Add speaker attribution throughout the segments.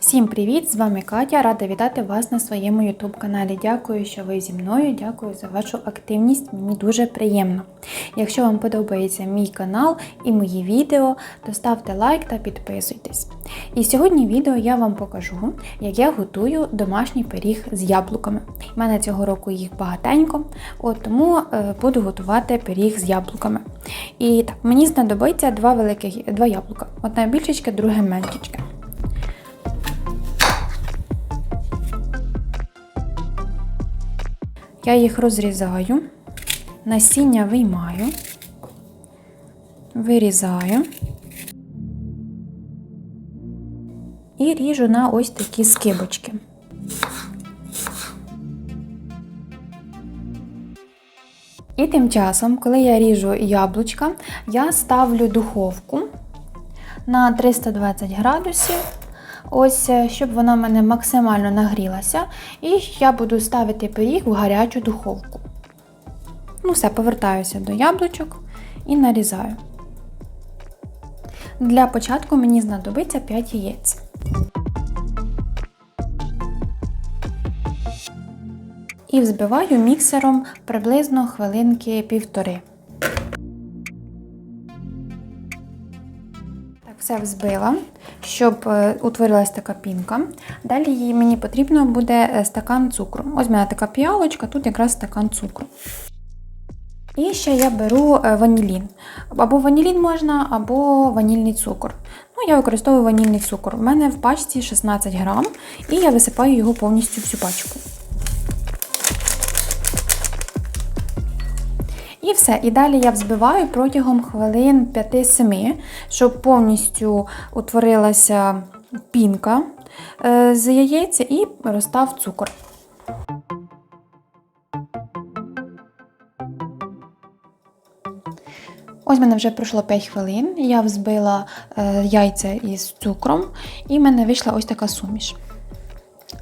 Speaker 1: Всім привіт! З вами Катя. Рада вітати вас на своєму YouTube каналі. Дякую, що ви зі мною. Дякую за вашу активність. Мені дуже приємно. Якщо вам подобається мій канал і мої відео, то ставте лайк та підписуйтесь. І сьогодні відео я вам покажу, як я готую домашній пиріг з яблуками. У мене цього року їх багатенько, от тому е, буду готувати пиріг з яблуками. І так, мені знадобиться два великих два яблука. Одне більшечке, друге меншечке. Я їх розрізаю, насіння виймаю, вирізаю і ріжу на ось такі скибочки. І тим часом, коли я ріжу яблучка, я ставлю духовку на 320 градусів. Ось, е, щоб вона в мене максимально нагрілася. І я буду ставити пиріг в гарячу духовку. Ну, все, повертаюся до яблучок і нарізаю. Для початку мені знадобиться 5 яєць. І взбиваю міксером приблизно хвилинки півтори. Все взбила, щоб е, утворилась така пінка. Далі мені потрібно буде е, стакан цукру. Ось в мене така піалочка, тут якраз стакан цукру. І ще я беру е, ванілін. Або ванілін можна, або ванільний цукор. Ну, я використовую ванільний цукор. У мене в пачці 16 грам, і я висипаю його повністю всю пачку. І все. І далі я взбиваю протягом хвилин 5-7, щоб повністю утворилася пінка е, з яєця і розстав цукор. Ось в мене вже пройшло 5 хвилин. Я взбила е, яйця із цукром, і в мене вийшла ось така суміш.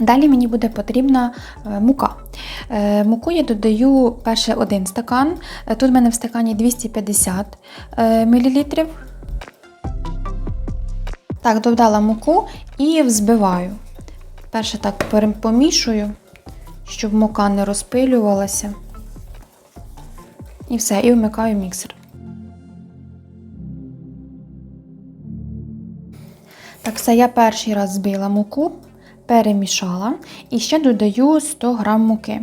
Speaker 1: Далі мені буде потрібна е, мука. Е, Муку я додаю перше один стакан. Е, Тут в мене в стакані 250 мл. Так, додала муку і взбиваю. Перше так помішую, щоб мука не розпилювалася. І все, і вмикаю міксер. Так, все, я перший раз збила муку перемішала і ще додаю 100 г муки.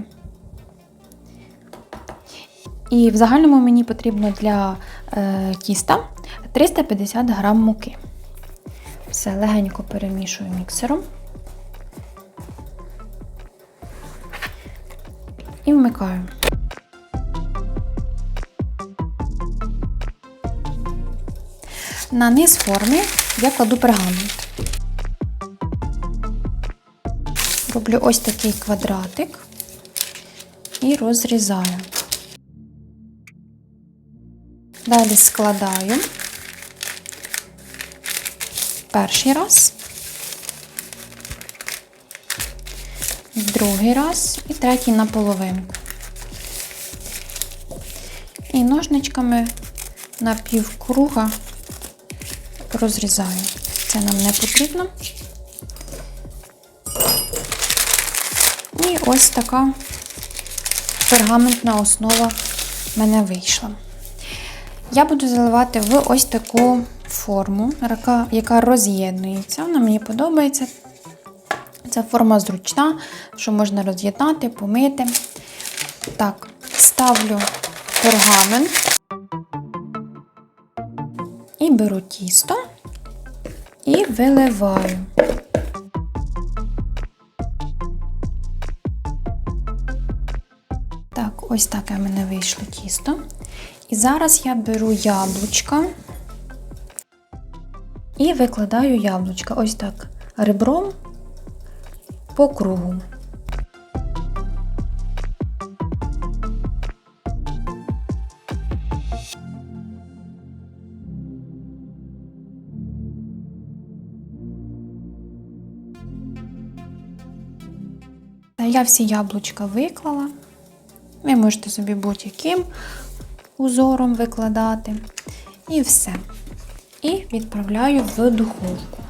Speaker 1: І в загальному мені потрібно для е, тіста 350 г муки. Все, легенько перемішую міксером. І вмикаю. На низ форми я кладу пергамент. Роблю ось такий квадратик і розрізаю. Далі складаю перший раз, другий раз і третій на половинку. І ножничками на півкруга розрізаю. Це нам не потрібно. І ось така пергаментна основа в мене вийшла. Я буду заливати в ось таку форму, яка роз'єднується. Вона мені подобається. Ця форма зручна, що можна роз'єднати, помити. Так, ставлю пергамент і беру тісто і виливаю. Так, ось таке в мене вийшло тісто. І зараз я беру яблучка і викладаю яблучка ось так ребром по кругу. Я всі яблучка виклала. Ви можете собі будь-яким узором викладати. І все. І відправляю в духовку.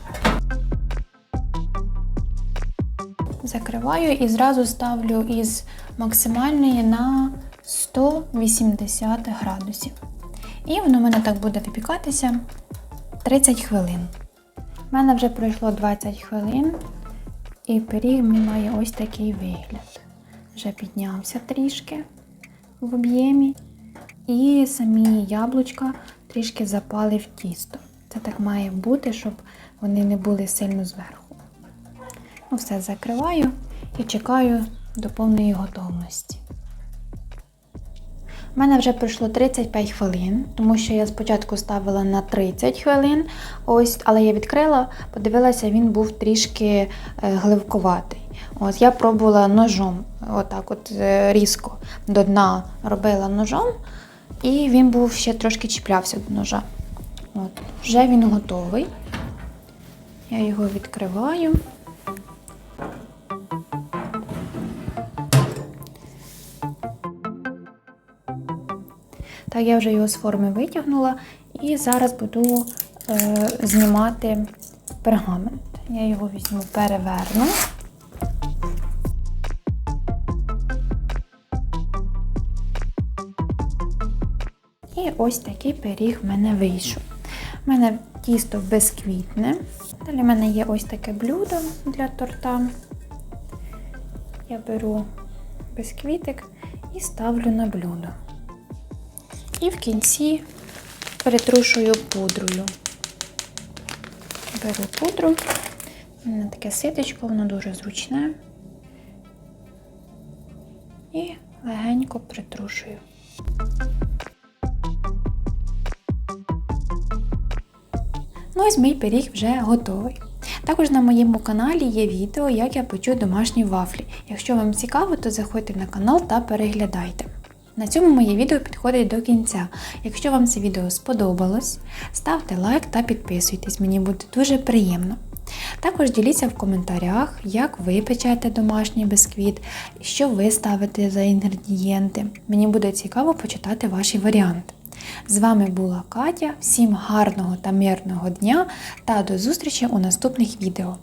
Speaker 1: Закриваю і зразу ставлю із максимальної на 180 градусів. І воно в мене так буде випікатися 30 хвилин. У мене вже пройшло 20 хвилин, і пиріг має ось такий вигляд. Вже піднявся трішки в об'ємі. І самі яблучка трішки запали в тісто. Це так має бути, щоб вони не були сильно зверху. Ну, все закриваю і чекаю до повної готовності. У мене вже пройшло 35 хвилин, тому що я спочатку ставила на 30 хвилин, ось, але я відкрила, подивилася, він був трішки е, гливкуватий. Ось я пробувала ножом, отак от е, різко до дна робила ножом, і він був ще трошки чіплявся до ножа. От, вже він готовий. Я його відкриваю. Так, я вже його з форми витягнула і зараз буду е, знімати пергамент. Я його візьму, переверну. І ось такий пиріг в мене вийшов. У мене тісто безквітне. Далі в мене є ось таке блюдо для торта. Я беру безквітик і ставлю на блюдо. І в кінці перетрушую пудрою. Беру пудру. У таке ситочко, воно дуже зручне. І легенько притрушую. Ось мій пиріг вже готовий. Також на моєму каналі є відео, як я печу домашні вафлі. Якщо вам цікаво, то заходьте на канал та переглядайте. На цьому моє відео підходить до кінця. Якщо вам це відео сподобалось, ставте лайк та підписуйтесь, мені буде дуже приємно. Також діліться в коментарях, як ви печете домашній бисквіт, що ви ставите за інгредієнти. Мені буде цікаво почитати ваші варіанти. З вами була Катя. Всім гарного та мирного дня та до зустрічі у наступних відео.